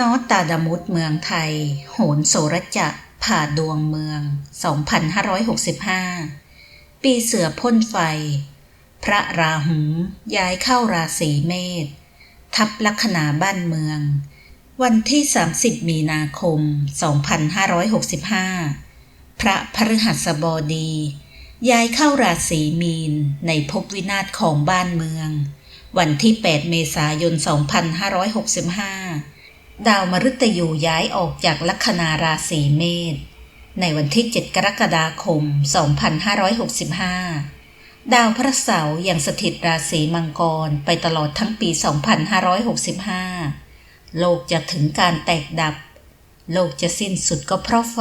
นอตตาดมุดเมืองไทย โหนโสรจะผ่าดวงเมือง 2565 ปีเสือพ่นไฟ พระราหูย้ายเข้าราศีเมษ ทับลัคนาบ้านเมือง วันที่ 30 มีนาคม 2565 พระพฤหัสบดี ย้ายเข้าราศีมีน ในภพวินาศของบ้านเมือง วันที่ 8 เมษายน 2565 ดาวมฤตยูย้ายออกจากลัคนาราศีเมษในวันที่ 7 กรกฎาคม 2565 ดาวพระเสาร์ยังสถิตราศีมังกรไปตลอดทั้งปี 2565 โลกจะถึงการแตกดับ โลกจะสิ้นสุดก็เพราะไฟ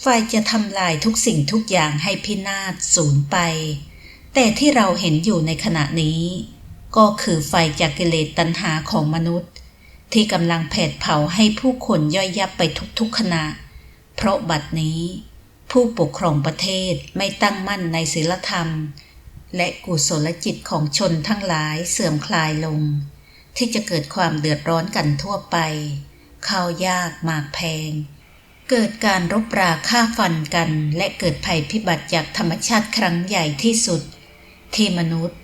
ไฟจะทำลายทุกสิ่งทุกอย่างให้พินาศสูญไป แต่ที่เราเห็นอยู่ในขณะนี้ ก็คือไฟจากกิเลสตัณหาของมนุษย์ ที่กำลังแผดเผาให้ผู้คนย่อยยับไปทุกๆขณะ เพราะบัดนี้ ผู้ปกครองประเทศไม่ตั้งมั่นในศีลธรรม และกุศลจิตของชนทั้งหลายเสื่อมคลายลง ที่จะเกิดความเดือดร้อนกันทั่วไปข้าวยากหมากแพง เกิดการรบราฆ่าฟันกัน และเกิดภัยพิบัติจากธรรมชาติครั้งใหญ่ที่สุด ที่มนุษย์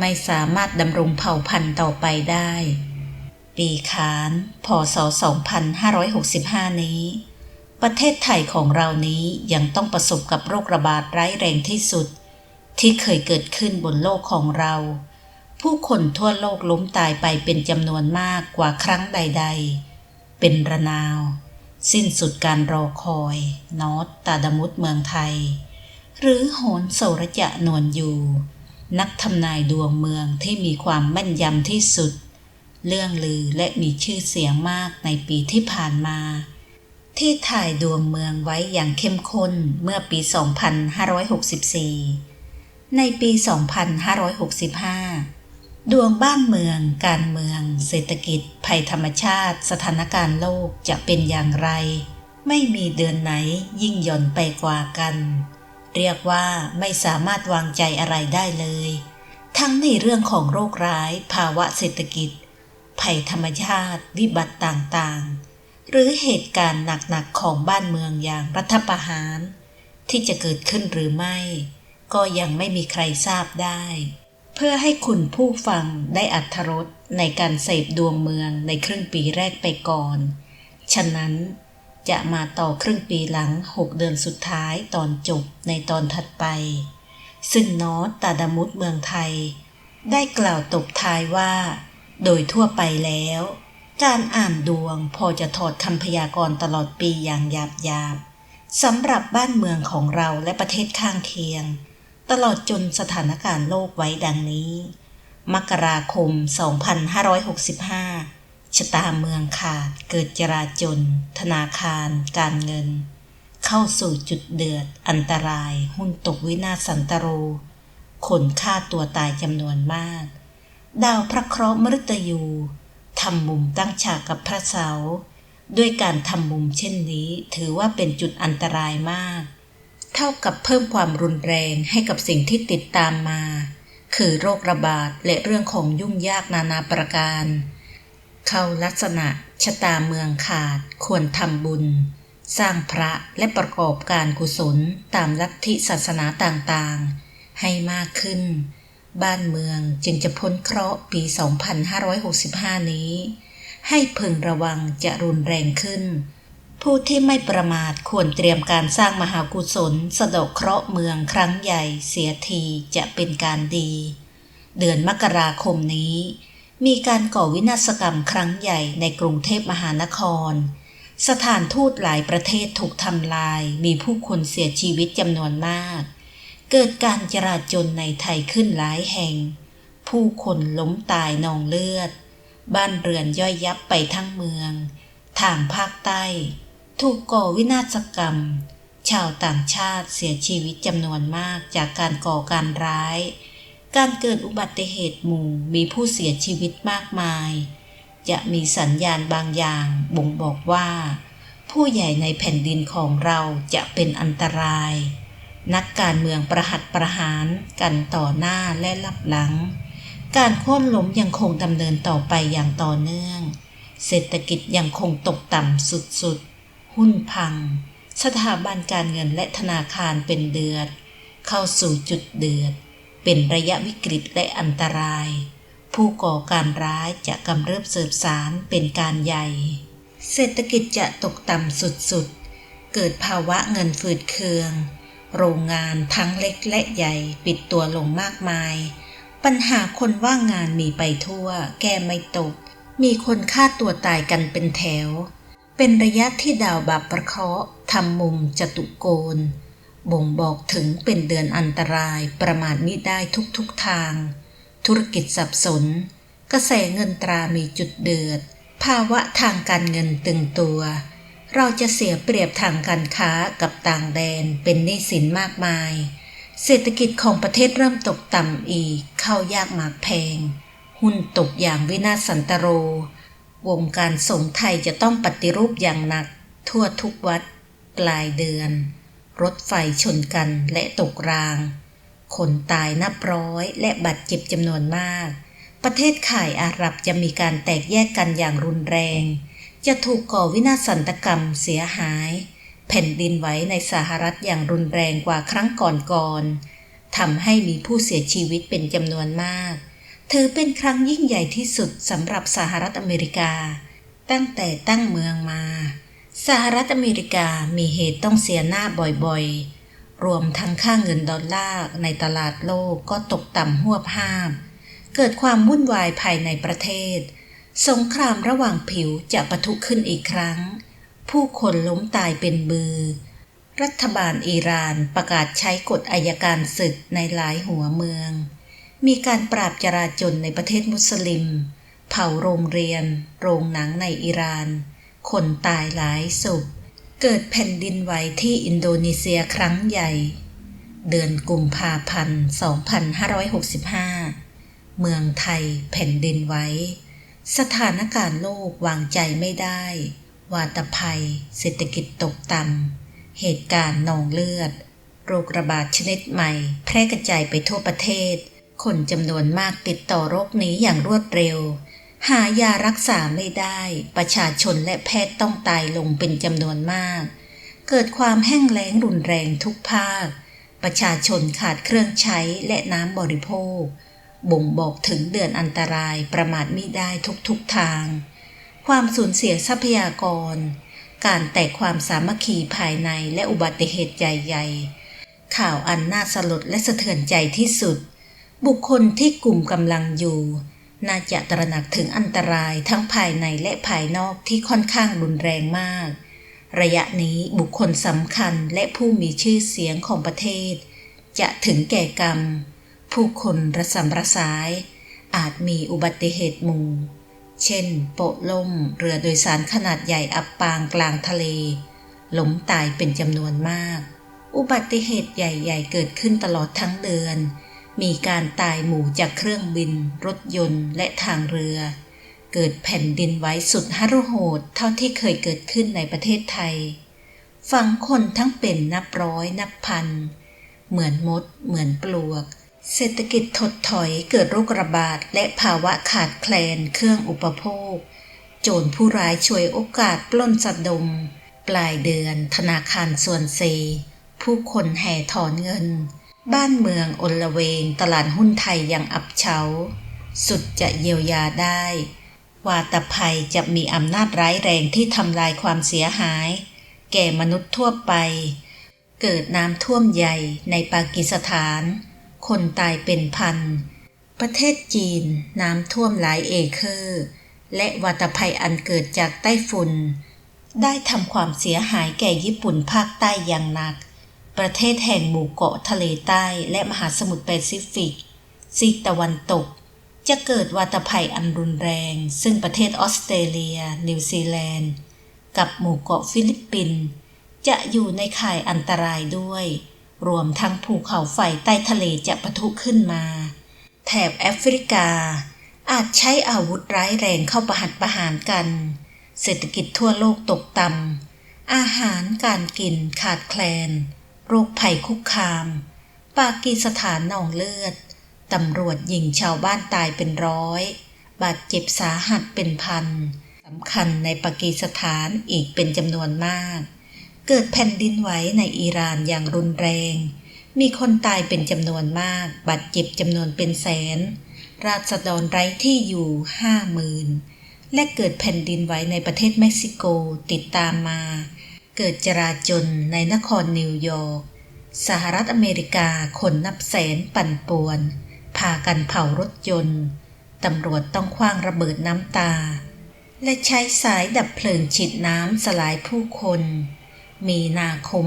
ไม่สามารถดำรงเผ่าพันธุ์ต่อไปได้ ปีขาน พศ 2565 นี้ ประเทศไทยของเรานี้ยังต้องประสบกับโรคระบาดร้ายแรงที่สุด ที่เคยเกิดขึ้นบนโลกของเรา ผู้คนทั่วโลกล้มตายไปเป็นจำนวนมากกว่าครั้งใด ๆ เป็นระนาว สิ้นสุดการรอคอยนอตตาดมุดเมืองไทย หรือโหนโสรจะนวลอยู่ นักทำนายดวงเมืองที่มีความแม่นยำที่สุด เรื่องลือและมีชื่อเสียงมากในปีที่ผ่านมา ที่ถ่ายดวงเมืองไว้อย่างเข้มข้นเมื่อปี 2564 ในปี 2565 ดวงบ้านเมือง การเมือง เศรษฐกิจ ภัยธรรมชาติ สถานการณ์โลกจะเป็นอย่างไร ไม่มีเดือนไหนยิ่งหย่อนไปกว่ากัน เรียกว่าไม่สามารถวางใจอะไรได้เลย ทั้งในเรื่องของโรคร้าย ภาวะเศรษฐกิจ ภัยธรรมชาติ วิบัติต่างๆ หรือเหตุการณ์หนักๆของบ้านเมืองอย่างรัฐประหาร ที่จะเกิดขึ้นหรือไม่ ก็ยังไม่มีใครทราบได้ เพื่อให้คุณผู้ฟังได้อัธรสในการเสพดวงเมืองในครึ่งปีแรกไปก่อน ฉะนั้นจะมาต่อครึ่งปีหลัง 6 เดือนสุดท้ายตอนจบในตอนถัดไป ซึ่งนอตตาดามุดเมืองไทย ได้กล่าวตบท้ายว่า โดยทั่วไปแล้ว การอ่านดวงพอจะถอดคำพยากรณ์ตลอดปีอย่างหยาบยาบสำหรับบ้านเมืองของเราและประเทศข้างเคียง ตลอดจนสถานการณ์โลกไว้ดังนี้ มกราคม 2565 ชะตาเมืองขาดเกิดจราจน ธนาคาร การเงิน เข้าสู่จุดเดือด อันตราย หุ้นตกวินาศสันตโร คนฆ่าตัวตายจำนวนมาก ดาวพระเคราะห์มฤตยูทำมุมตั้งฉากกับพระเสาร์ด้วยการทำมุมเช่นนี้ถือว่าเป็นจุดอันตรายมาก เท่ากับเพิ่มความรุนแรงให้กับสิ่งที่ติดตามมา คือโรคระบาดและเรื่องของยุ่งยากนานาประการ เข้าลักษณะชะตาเมืองขาดควรทำบุญ สร้างพระและประกอบการกุศลตามลัทธิศาสนาต่างๆ ให้มากขึ้น บ้านเมืองจึงจะพ้นเคราะห์ปี 2565 นี้ ให้พึงระวังจะรุนแรงขึ้น ผู้ที่ไม่ประมาทควรเตรียมการสร้างมหากุศลสะดอกเคราะห์เมืองครั้งใหญ่เสียทีจะเป็นการดี เดือนมกราคมนี้ มีการก่อวินาศกรรมครั้งใหญ่ในกรุงเทพมหานคร สถานทูตหลายประเทศถูกทำลาย มีผู้คนเสียชีวิตจำนวนมาก เกิดการจราจนในไทยขึ้นหลายแห่ง ผู้คนล้มตายนองเลือด บ้านเรือนย่อยยับไปทั้งเมือง ทางภาคใต้ ถูกก่อวินาศกรรม ชาวต่างชาติเสียชีวิตจำนวนมากจากการก่อการร้าย การเกิดอุบัติเหตุหมู่มีผู้เสียชีวิตมากมาย จะมีสัญญาณบางอย่างบ่งบอกว่า ผู้ใหญ่ในแผ่นดินของเราจะเป็นอันตราย นักการเมืองประหัตประหารกันต่อหน้าและลับหลัง การโค่นล้มยังคงดำเนินต่อไปอย่างต่อเนื่อง เศรษฐกิจยังคงตกต่ำสุดๆ หุ้นพัง สถาบันการเงินและธนาคารเป็นเดือด เข้าสู่จุดเดือด เป็นระยะวิกฤตและอันตราย ผู้ก่อการร้ายจะกำเริบเสบสารเป็นการใหญ่ เศรษฐกิจจะตกต่ำสุดๆ เกิดภาวะเงินฝืดเคือง โรงงานทั้งเล็กและใหญ่ปิดตัวลงมากมาย ปัญหาคนว่างงานมีไปทั่ว แก้ไม่ตก มีคนฆ่าตัวตายกันเป็นแถว เป็นระยะที่ดาวบับประเคราะห์ทำมุมจตุโกน บ่งบอกถึงเป็นเดือนอันตรายประมาทมิได้ทุกๆทาง ธุรกิจสับสน กระแสเงินตรามีจุดเดือด ภาวะทางการเงินตึงตัว เราจะเสียเปรียบทางการค้ากับต่างแดนเป็นหนี้สินมากมาย เศรษฐกิจของประเทศเริ่มตกต่ำอีก เข้ายากหมากแพง หุ้นตกอย่างวินาศสันตโร วงการสงฆ์ไทยจะต้องปฏิรูปอย่างหนัก ทั่วทุกวัด ปลายเดือน รถไฟชนกันและตกราง คนตายนับร้อยและบาดเจ็บจำนวนมาก ประเทศข่ายอาหรับจะมีการแตกแยกกันอย่างรุนแรง จะถูกก่อวินาศสันตกรรมเสียหาย แผ่นดินไหวในสหรัฐอย่างรุนแรงกว่าครั้งก่อนๆทำให้มีผู้เสียชีวิตเป็นจำนวนมาก ถือเป็นครั้งยิ่งใหญ่ที่สุดสำหรับสหรัฐอเมริกา ตั้งแต่ตั้งเมืองมา สหรัฐอเมริกามีเหตุต้องเสียหน้าบ่อยๆ รวมทั้งค่าเงินดอลลาร์ในตลาดโลกก็ตกต่ำหัวบห้ามเกิดความวุ่นวายภายในประเทศ สงครามระหว่างผิวจะปะทุขึ้นอีกครั้ง ผู้คนล้มตายเป็นมือ รัฐบาลอิหร่านประกาศใช้กฎอายการศึกในหลายหัวเมือง มีการปราบจราจนในประเทศมุสลิม เผาโรงเรียน โรงหนังในอิหร่าน คนตายหลายศพเกิดแผ่นดินไหวที่อินโดนีเซียครั้งใหญ่ เดือนกุมภาพันธ์ 2565 เมืองไทยแผ่นดินไหว สถานการณ์โลกวางใจไม่ได้ วาตภัย เศรษฐกิจตกต่ำ เหตุการณ์นองเลือด โรคระบาดชนิดใหม่ แพร่กระจายไปทั่วประเทศ คนจำนวนมากติดต่อโรคนี้อย่างรวดเร็ว หายารักษาไม่ได้ ประชาชนและแพทย์ต้องตายลงเป็นจำนวนมาก เกิดความแห้งแล้งรุนแรงทุกภาค ประชาชนขาดเครื่องใช้และน้ำบริโภค บ่งบอกถึงเดือนอันตรายประมาทมิได้ทุกๆทาง ความสูญเสียทรัพยากร การแตกความสามัคคีภายในและอุบัติเหตุใหญ่ๆ ข่าวอันน่าสลดและสะเทือนใจที่สุด บุคคลที่กลุ่มกำลังอยู่ น่าจะตระหนักถึงอันตรายทั้งภายในและภายนอกที่ค่อนข้างรุนแรงมาก ระยะนี้บุคคลสำคัญและผู้มีชื่อเสียงของประเทศ จะถึงแก่กรรม ผู้คนระสำระสาย อาจมีอุบัติเหตุหมู่ เช่น โปะล่มเรือโดยสารขนาดใหญ่อับปางกลางทะเลล้มตายเป็นจำนวนมาก อุบัติเหตุใหญ่ ๆ เกิดขึ้นตลอดทั้งเดือน มีการตายหมู่จากเครื่องบิน รถยนต์และทางเรือ เกิดแผ่นดินไหวสุดหฤโหดเท่าที่เคยเกิดขึ้นในประเทศไทย ฝังคนทั้งเป็นนับร้อยนับพัน เหมือนมด เหมือนปลวก เศรษฐกิจถดถอยเกิดโรคระบาดและภาวะขาดแคลนเครื่องอุปโภค โจรผู้ร้ายช่วยโอกาสปล้นสัดดม ปลายเดือนธนาคารส่วนเซ ผู้คนแห่ถอนเงิน บ้านเมืองอลเวงตลาดหุ้นไทยยังอับเฉา สุดจะเยียวยาได้ วาตภัยจะมีอำนาจร้ายแรงที่ทำลายความเสียหาย แก่มนุษย์ทั่วไป เกิดน้ำท่วมใหญ่ในปากีสถาน คนตายเป็นพัน ประเทศจีนน้ำท่วมหลายเอเคอร์ และวาตภัยอันเกิดจากไต้ฝุ่น ได้ทำความเสียหายแก่ญี่ปุ่นภาคใต้อย่างหนัก ประเทศแห่งหมู่เกาะทะเลใต้และมหาสมุทรแปซิฟิกซีกตะวันตก จะเกิดวาตภัยอันรุนแรง ซึ่งประเทศออสเตรเลีย นิวซีแลนด์ กับหมู่เกาะฟิลิปปินส์จะอยู่ในข่ายอันตรายด้วย รวมทั้งภูเขาไฟใต้ทะเลจะปะทุขึ้นมา แถบแอฟริกา อาจใช้อาวุธร้ายแรงเข้าประหัตประหารกัน เศรษฐกิจทั่วโลกตกต่ำอาหารการกินขาดแคลน โรคภัยคุกคาม ปากีสถานนองเลือด ตำรวจยิงชาวบ้านตายเป็นร้อย บาดเจ็บสาหัสเป็นพันสำคัญในปากีสถานอีกเป็นจำนวนมาก เกิดแผ่นดินไหวในอิหร่านอย่างรุนแรง มีคนตายเป็นจำนวนมาก บาดเจ็บจำนวนเป็นแสน ราษฎรไร้ที่อยู่ห้าหมื่นและเกิดแผ่นดินไหวในประเทศเม็กซิโกติดตามมา เกิดจราจนในนครนิวยอร์ก สหรัฐอเมริกาคนนับแสนปั่นป่วน พากันเผารถยนต์ ตำรวจต้องคว้างระเบิดน้ำตา และใช้สายดับเพลิงฉีดน้ำสลายผู้คน มีนาคม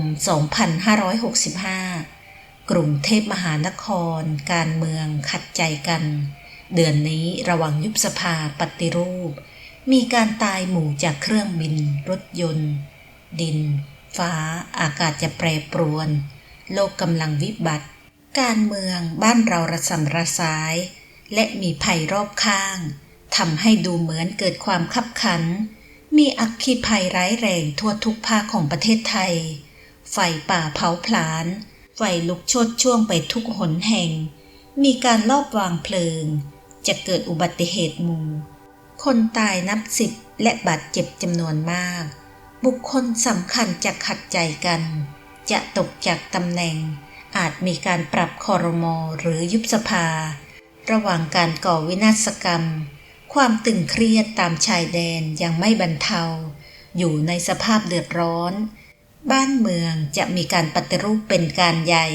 2565 กรุงเทพมหานคร การเมืองขัดใจกัน เดือนนี้ระวังยุบสภาปฏิรูป มีการตายหมู่จากเครื่องบิน รถยนต์ ดิน ฟ้า อากาศจะแปรปรวน โลกกำลังวิบัติ การเมืองบ้านเราระสำระสาย และมีภัยรอบข้างทำให้ดูเหมือนเกิดความคับขัน มีอัคคีภัยร้ายแรงทั่วทุกภาคของประเทศไทย ไฟป่าเผาผลาญ ไฟลุกโชดช่วงไปทุกหนแห่ง มีการลอบวางเพลิง จะเกิดอุบัติเหตุหมู่ คนตายนับสิบและบาดเจ็บจำนวนมาก บุคคลสำคัญจะขัดใจกัน จะตกจากตำแหน่ง อาจมีการปรับคอรมอหรือยุบสภา ระหว่างการก่อวินาศกรรม ความตึงเครียดตามชายแดนยังไม่บรรเทา อยู่ในสภาพเดือดร้อน บ้านเมืองจะมีการปฏิรูปเป็นการใหญ่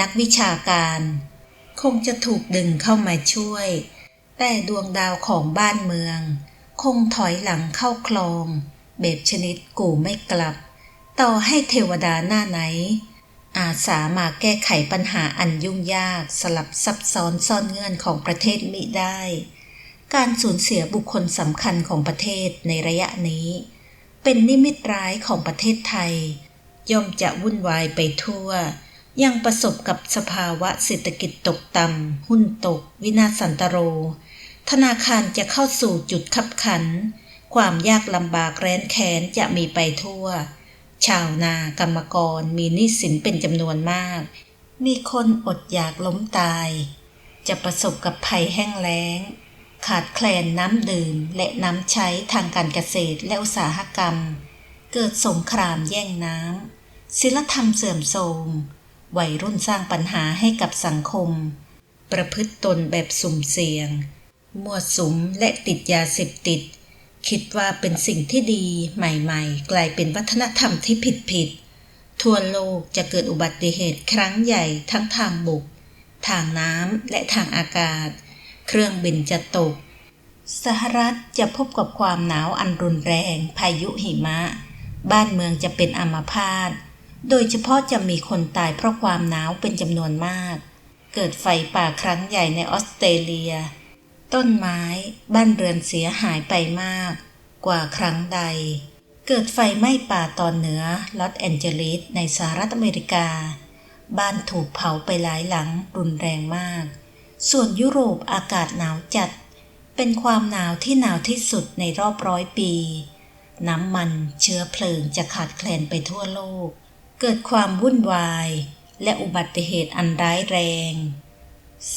นักวิชาการ คงจะถูกดึงเข้ามาช่วย แต่ดวงดาวของบ้านเมือง คงถอยหลังเข้าคลอง แบบชนิดกูไม่กลับ ต่อให้เทวดาหน้าไหน อาสามาแก้ไขปัญหาอันยุ่งยากสลับซับซ้อนซ่อนเงื่อนของประเทศมิได้ การสูญเสียบุคคลสำคัญของประเทศในระยะนี้ เป็นนิมิตร้ายของประเทศไทย ย่อมจะวุ่นวายไปทั่ว ยังประสบกับสภาวะเศรษฐกิจตกต่ำหุ้นตก วินาศสันตโร ธนาคารจะเข้าสู่จุดขับขัน ความยากลำบากแร้นแค้นจะมีไปทั่ว ชาวนากรรมกรมีหนี้สินเป็นจำนวนมาก มีคนอดอยากล้มตาย จะประสบกับภัยแห้งแล้ง ขาดแคลนน้ำดื่มและน้ำใช้ทางการเกษตรและอุตสาหกรรม เกิดสงครามแย่งน้ำศิลธรรมเสื่อมโทรมวัยรุ่นสร้างปัญหาให้กับสังคม ประพฤติตนแบบสุ่มเสี่ยง มั่วสุมและติดยาเสพติด คิดว่าเป็นสิ่งที่ดีใหม่ๆ กลายเป็นวัฒนธรรมที่ผิดๆ ทั่วโลกจะเกิดอุบัติเหตุครั้งใหญ่ทั้งทางบก ทางน้ำและทางอากาศ เครื่องบินจะตก สหรัฐจะพบกับความหนาวอันรุนแรง พายุหิมะ บ้านเมืองจะเป็นอัมพาต โดยเฉพาะจะมีคนตายเพราะความหนาวเป็นจำนวนมาก เกิดไฟป่าครั้งใหญ่ในออสเตรเลีย ต้นไม้บ้านเรือนเสียหายไปมาก กว่าครั้งใด เกิดไฟไหม้ป่าตอนเหนือลอสแอนเจลิสในสหรัฐอเมริกา บ้านถูกเผาไปหลายหลังรุนแรงมาก ส่วนยุโรปอากาศหนาวจัด เป็นความหนาวที่หนาวที่สุดในรอบร้อยปี น้ำมันเชื้อเพลิงจะขาดแคลนไปทั่วโลก เกิดความวุ่นวาย และอุบัติเหตุอันร้ายแรง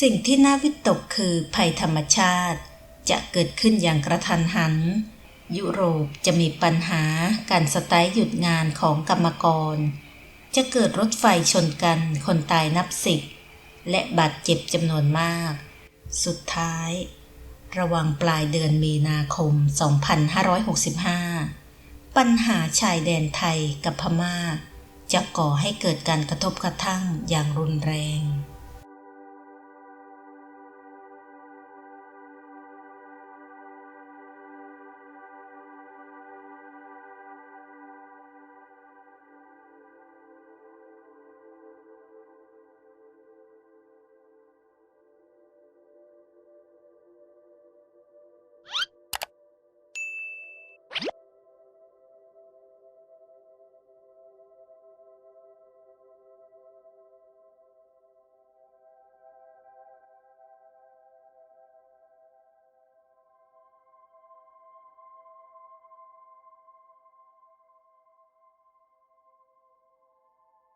สิ่งที่น่าวิตกคือภัยธรรมชาติ จะเกิดขึ้นอย่างกระทันหัน ยุโรปจะมีปัญหาการสไตล์หยุดงานของกรรมกร จะเกิดรถไฟชนกันคนตายนับสิบ และบาดเจ็บจำนวนมาก สุดท้าย ระวังปลายเดือนมีนาคม 2565 ปัญหาชายแดนไทยกับพม่า จะก่อให้เกิดการกระทบกระทั่งอย่างรุนแรง